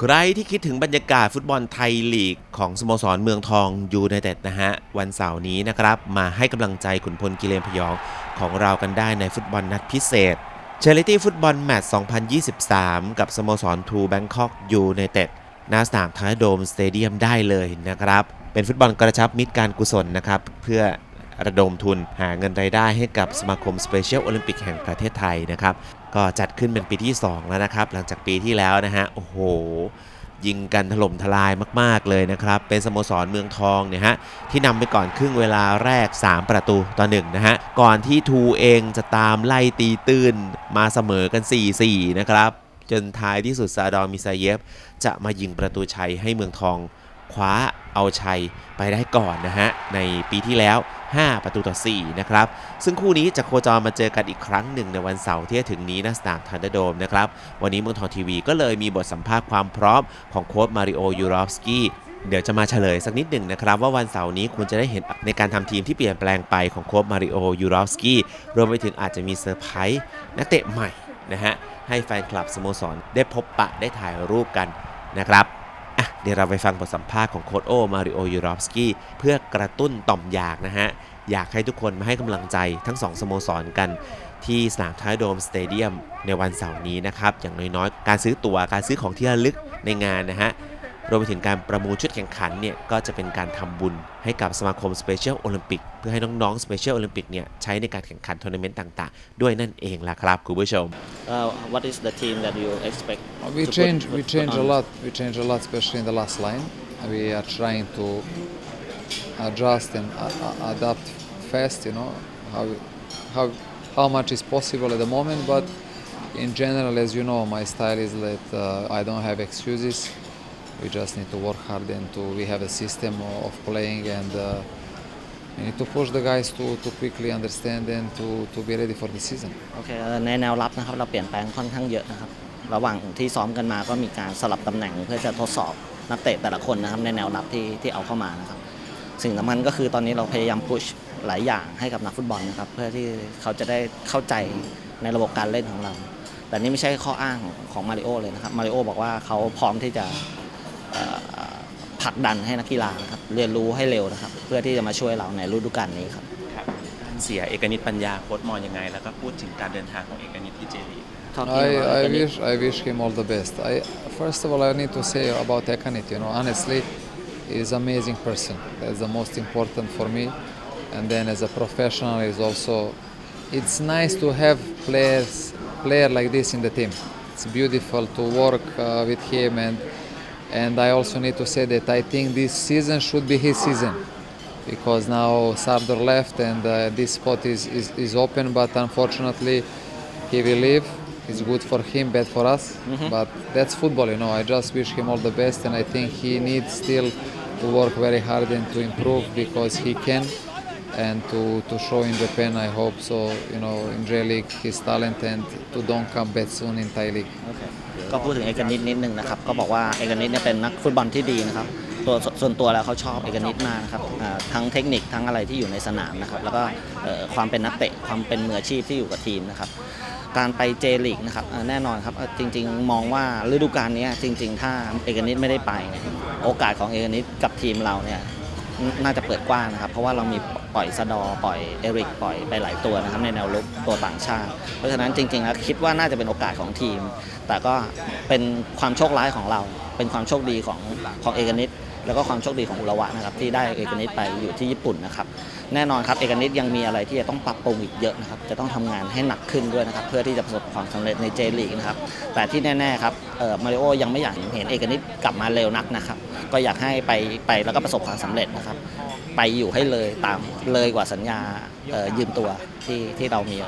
ใครที่คิดถึงบรรยากาศฟุตบอลไทยลีกของสโมสรเมืองทองยูไนเต็ดนะฮะ วันเสาร์นี้นะครับ มาให้กำลังใจขุนพลกิเลนพยองของเรากันได้ในฟุตบอลนัดพิเศษ c h a r i t y ฟุตบอลแมตช์2023 กับสโมสรทูแบงคอกยูไนเต็ดหน้าสนามทาโดมสเตเดียมได้เลยนะครับ เป็นฟุตบอลกระชับมิตรการกุศลนะครับ เพื่อ ระดมทุนหาเงินรายได้ให้กับสมาคมสเปเชียลโอลิมปิกแห่งประเทศไทยนะครับก็จัดขึ้นเป็นปีที่ 2 แล้วนะครับ หลังจากปีที่แล้วนะฮะโอ้โหยิงกันถล่มทลายมาก ๆ เลยนะครับ เป็นสโมสรเมืองทองเนี่ยฮะ ที่นำไปก่อนครึ่งเวลาแรก 3 ประตูต่อหนึ่งนะฮะ ก่อนที่ทูเองจะตามไล่ตีตื้นมาเสมอกัน 4-4 นะครับ จนท้ายที่สุดซาดอมิซาเยฟ จะมายิงประตูชัยให้เมืองทอง คว้าเอาชัยไปได้ก่อนนะฮะ ในปีที่แล้ว 5 ประตูต่อ 4 นะครับ ซึ่งคู่นี้จะโคจรมาเจอกันอีกครั้งหนึ่งในวันเสาร์ที่จะถึงนี้ณสนามทันเดอร์โดมนะครับ วันนี้เมืองทองทีวีก็เลยมีบทสัมภาษณ์ความพร้อมของโค้ชมาริโอ ยูรอฟสกี้เดี๋ยวจะมาเฉลยสักนิดหนึ่งนะครับว่าวันเสาร์นี้คุณจะได้เห็นในการทำทีมที่เปลี่ยนแปลงไปของโค้ชมาริโอ ยูรอฟสกี้รวมไปถึงอาจจะมีเซอร์ไพรส์นักเตะใหม่นะฮะให้แฟนคลับสโมสรได้พบปะได้ถ่ายรูปกันนะครับ อะเดี๋ยวเราไปฟังบทสัมภาษณ์ของโค้ดโอมาริโอยูรอฟสกี้เพื่อกระตุ้นต่อมอยากนะฮะ อยากให้ทุกคนมาให้กำลังใจทั้งสองสโมสรกันที่สนามท้ายโดมสเตเดียมในวันเสาร์นี้นะครับ อย่างน้อยๆ การซื้อตั๋วการซื้อของที่ระลึกในงานนะฮะ รวมไปถึงการประมูลชุดแข่งขันเนี่ยก็จะเป็นการทำบุญให้กับสมาคมสเปเชียลโอลิมปิกเพื่อให้น้องๆสเปเชียลโอลิมปิกเนี่ยใช้ในการแข่งขันทัวร์นาเมนต์ต่างๆ ด้วยนั่นเองล่ะครับคุณผู้ชม Uh, what is the team that you expect? We to put- change. put- We put change a on? lot. We change a lot, especially in the last line. We are trying to adjust and a- a- adapt fast. You know how how how much is possible at the moment, but in general, as you know, my style is that uh, I don't have excuses. We just need to work hard and to. We have a system of playing and. Uh, we need to push the guys to, to quickly understand and to, to be ready for the season. โอเคเอ่อในแนวรับนะครับเราเปลี่ยนแปลงค่อนข้างเยอะนะครับ ระหว่างที่ซ้อมกันมาก็มีการสลับตำแหน่งเพื่อจะทดสอบนักเตะแต่ละคนนะครับในแนวรับที่ที่เอาเข้ามานะครับ สิ่งสำคัญก็คือตอนนี้เราพยายามพุชหลายอย่างให้กับนักฟุตบอลนะครับเพื่อที่เขาจะได้เข้าใจในระบบการเล่นของเรา แต่นี่ไม่ใช่ข้ออ้างของมาริโอเลยนะครับมาริโอบอกว่าเขาพร้อมที่จะ ผลักดันให้นักกีฬานะครับเรียนรู้ให้เร็วนะครับ เพื่อที่จะมาช่วยเราในฤดูกาลนี้ครับครับการเสียเอกนิตปัญญาโค้ชมองยังไง แล้วก็พูดถึงการเดินทางของเอกนิตที่เจลีก Talking about I, I Ekanic. wish I wish him all the best. I first of all I need to say about Ekanit, you know, honestly, he's an amazing person. That's the most important for me. And then as a professional, he's also. It's nice to have players player like this in the team. It's beautiful to work uh, with him, and and I also need to say that I think this season should be his season because now Sardar left and uh, this spot is, is, is open, but unfortunately he will leave. It's good for him, bad for us. But that's football, you know. I just wish him all the best, and I think he needs still to work very hard and to improve because he can, and to, to show in Japan. I hope so. You know, in J League, his talent and to don't come back soon in Thai League. ก็พูดถึงเอกนิตนิดนึงนะครับก็บอกว่าเอกนิตเนี่ยเป็นนักฟุตบอลที่ดีนะครับตัวส่วนตัวแล้วเขาชอบเอกนิตมากนะครับทั้งเทคนิคทั้งอะไรที่อยู่ในสนามนะครับแล้วก็ความเป็นนักเตะความเป็นมืออาชีพที่อยู่กับทีมนะครับการไปเจลีกนะครับแน่นอนครับจริง ๆ มองว่าฤดูกาลนี้จริง ๆ ถ้าเอกนิตไม่ได้ไป โอกาสของเอกนิตกับทีมเราเนี่ยน่าจะเปิดกว้างนะครับ เพราะว่าเรามีปล่อยซาดอปล่อยเอริกปล่อยไปหลายตัวนะครับในแนวรุกตัวต่างชาติ เพราะฉะนั้นจริง ๆ แล้วคิดว่าน่าจะเป็นโอกาสของทีม แต่ก็เป็นความโชคร้ายของเรา เป็นความโชคดีของของเอกนิตแล้วก็ความโชคดีของอุระวะนะครับที่ได้เอกนิตไปอยู่ที่ญี่ปุ่นนะครับแน่นอนครับเอกนิตยังมีอะไรที่จะต้องปรับปรุงอีกเยอะนะครับจะต้องทำงานให้หนักขึ้นด้วยนะครับเพื่อที่จะประสบความสำเร็จในเจลีกนะครับแต่ที่แน่ๆครับเอ่อมาริโอยังไม่อยากเห็นเอกนิตกลับมาเร็วนักนะครับก็อยากให้ไปไปแล้วก็ประสบความสำเร็จนะครับไปอยู่ให้เลยตามเลยกว่าสัญญาเอ่อยืมตัวที่ที่เรามี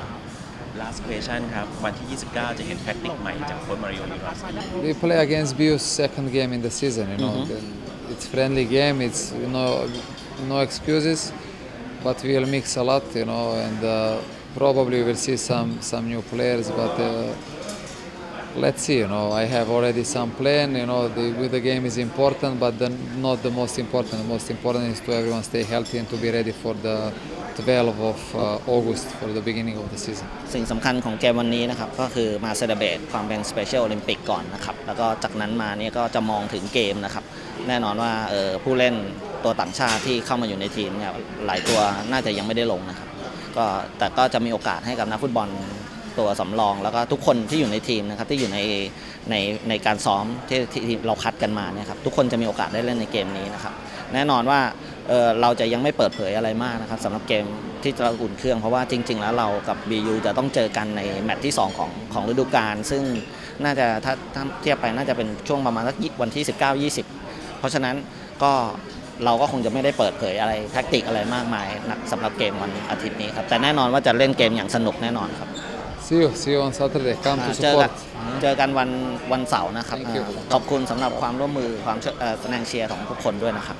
last question ครับ วันที่ 29 จะเห็นแท็กติกใหม่จากโค้ชมาริโอยูรอสกี้ We play against Biu's second game in the season. You know, Then it's friendly game. It's you know no excuses, but we'll mix a lot. You know, and uh, probably we'll see some some new players. But uh, let's see. You know, I have already some plan. You know, the, with the game is important, but the, not the most important. The most important is to everyone stay healthy and to be ready for the 12 of uh, August for the beginning of the season. สิ่งสำคัญของเกมวันนี้นะครับ ก็คือมาเซเลเบตความเป็นสเปเชียลโอลิมปิกก่อนนะครับ แล้วก็จากนั้นมาเนี่ยก็จะมองถึงเกมนะครับ แน่นอนว่าเอ่อผู้เล่นตัวต่างชาติที่เข้ามาอยู่ในทีมเนี่ยหลายตัวน่าจะยังไม่ได้ลงนะครับก็แต่ก็จะมีโอกาสให้กับนักฟุตบอลตัวสำรอง แล้วก็ทุกคนที่อยู่ในทีมนะครับที่อยู่ในในในการซ้อมที่ที่ที่เราคัดกันมาเนี่ยครับทุกคนจะมีโอกาสได้เล่นในเกมนี้นะครับแน่นอนว่า เอ่อเราจะยังไม่เปิดเผยอะไรมากนะครับสำหรับเกมที่จะอุ่นเครื่องเพราะว่าจริง ๆ แล้วเรากับ BU จะต้องเจอกันในแมตช์ที่ 2 ของของฤดูกาลซึ่งน่าจะถ้าถ้าเทียบไปน่าจะเป็นช่วงประมาณสักยี่วันที่ 19-20 เพราะฉะนั้นก็เราก็คงจะไม่ได้เปิดเผยอะไรแท็กติกอะไรมากมายนะสำหรับเกมวันอาทิตย์นี้ครับ แต่แน่นอนว่าจะเล่นเกมอย่างสนุกแน่นอนครับ See you, see you on Saturday. Come อ่า to เจอกัน support. เจอกันวันวันเสาร์นะครับ Thank you อ่าขอบคุณสำหรับความร่วมมือความช่วยเอ่อแสดงเชียร์ของทุกคนด้วยนะครับ